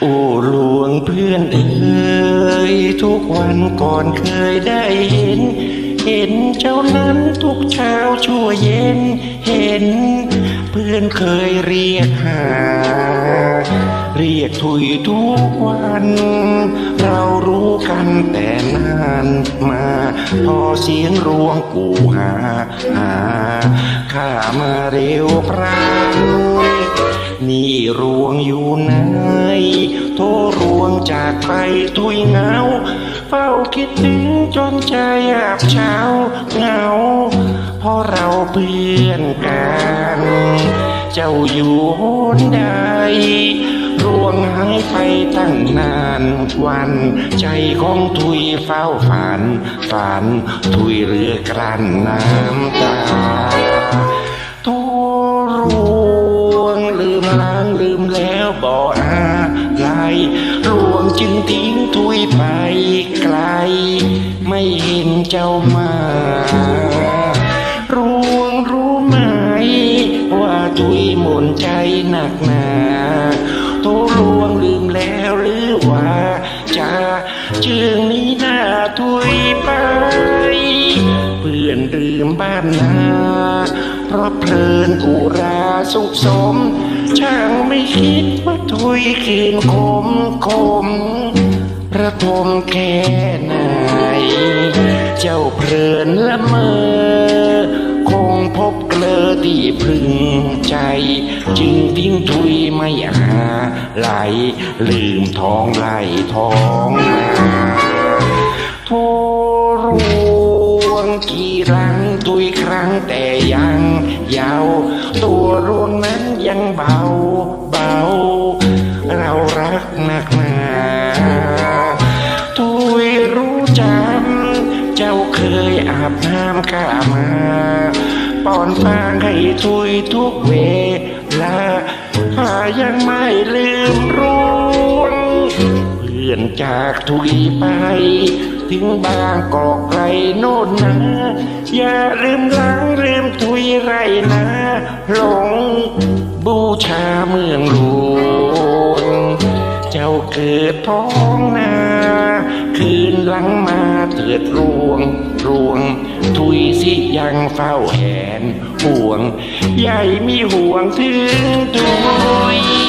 โอ้ลวงเพื่อนเอ้ยทุกวันก่อนเคยได้เห็น เห็นเจ้านั้นทุกเช้าชั่วเย็น เห็น เพื่อนเคยเรียกหา เรียกถุยทุกวัน เรารู้กันแต่นานมา พอเสียงรวงกูหาหาข้ามาเร็วพราง นี่รวงอยู่ไหนโทรวงจากไปทุยเงา เฝ้าคิดถึงจนใจอับเช้าเงา เพราะเราเพื่อนกัน เจ้าอยู่โหนใดรวงหายไปตั้งนานวัน ใจของทุยเฝ้าฝัน ฝัน ทุยเรือกลั้นน้ำตา ลืมแล้วบอกอะไรรวงจึงทิ้งทุยไปไกล ไม่เห็นเจ้ามารวงรู้ไหม ว่าทุยหม่นใจหนักหนาโทรวงลืมแล้วหรือว่าจะจึงนี้หน้าทุยไป เพื่อนลืมบ้านนาเพราะเพลินอุราสุขสม คิดว่าทุยคืนคมคมระทมแค่ไหน เจ้าเพลินละเมอ คงพบเกลอที่พึงใจ จึงทิ้งทุยไม่หาไหล ลืมท้องไหลท้องมาโทรวงกี่รังทุยครั้งแต่ยังยาว ตัวรวงนั้นยังเบา หนักหนาทุยรู้จำ เจ้าเคยอาบน้ำข้ามาป้อนฟางให้ทุยทุกเวลาข้ายังไม่ลืมรู้เพื่อนจากทุยไปถึงบางกอกไกลโน่นนะ อย่าลืมล้างลืมทุยไรนะหลงบูชาเมืองหลวง เจ้าเกิดท้องนาคืนหลังมาเถิดรวงรวง ทุยสิยังเฝ้าแหนห่วง ใหญ่มีห่วงถึงทุย